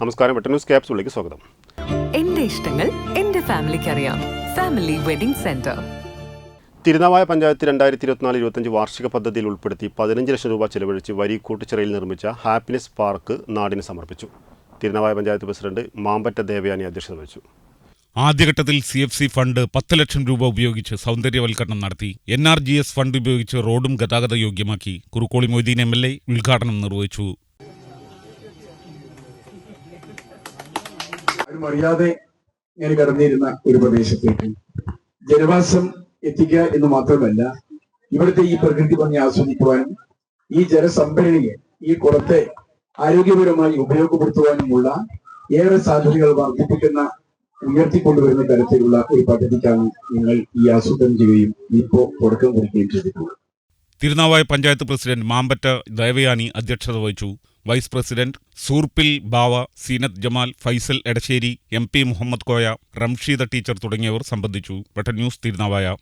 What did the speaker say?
നമസ്കാരം. വെട്ട ന്യൂസ് ക്യാപ്സുകളിലേക്ക് സ്വാഗതം. എന്റെ ഇഷ്ടങ്ങൾ എന്റെ ഫാമിലിക്ക് അറിയാം family wedding centre. Tirunavaya panchayat രണ്ടായിരത്തി ഇരുപത്തിനാല് ഇരുപത്തഞ്ച് വാർഷിക പദ്ധതിയിൽ ഉൾപ്പെടുത്തി പതിനഞ്ച് ലക്ഷം രൂപ ചെലവഴിച്ച് വരി കൂട്ടിച്ചിറയിൽ നിർമ്മിച്ച ഹാപ്പിനെസ് പാർക്ക് നാടിന് സമർപ്പിച്ചു. തിരുനാവായ പഞ്ചായത്ത് പ്രസിഡന്റ് മാമ്പറ്റ ദേവയാനി അധ്യക്ഷത വഹിച്ചു. ആദ്യഘട്ടത്തിൽ സി എഫ് സി ഫണ്ട് പത്ത് ലക്ഷം രൂപ ഉപയോഗിച്ച് സൗന്ദര്യവൽക്കരണം നടത്തി N R G S fund ഉപയോഗിച്ച് റോഡും ഗതാഗത യോഗ്യമാക്കി Kurukkoli Moideen M L A ഉദ്ഘാടനം നിർവഹിച്ചു. ഞാൻ ഒരു ജനവാസം എത്തിക്കുക എന്ന് മാത്രമല്ല ഇവിടുത്തെ ഈ പ്രകൃതി ഭംഗി ആസ്വദിക്കുവാനും ഈ ജലസംഭരണിയെ ഈ കുളത്തെ ആരോഗ്യപരമായി ഉപയോഗപ്പെടുത്തുവാനുമുള്ള ഏറെ സാധ്യതകൾ വർദ്ധിപ്പിക്കുന്ന ഉയർത്തിക്കൊണ്ടുവരുന്ന തരത്തിലുള്ള ഒരു പദ്ധതിക്കാണ് നിങ്ങൾ ഈ ആസൂത്രണം ചെയ്യുകയും ഇപ്പോ തുടക്കം കുറിക്കുകയും ചെയ്തിട്ടുള്ളത്. തിരുനാവായ പഞ്ചായത്ത് പ്രസിഡന്റ് മാമ്പറ്റ ദേവയാനി അധ്യക്ഷത വഹിച്ചു. Vice president Soorppil Bava Zeenath Jamal Faisal Edassery M P Muhammad Koya Ramsheeda teacher തുടങ്ങിയവർ സംബന്ധിച്ചു. വെട്ടൻ ന്യൂസ് തിരുനാവായ.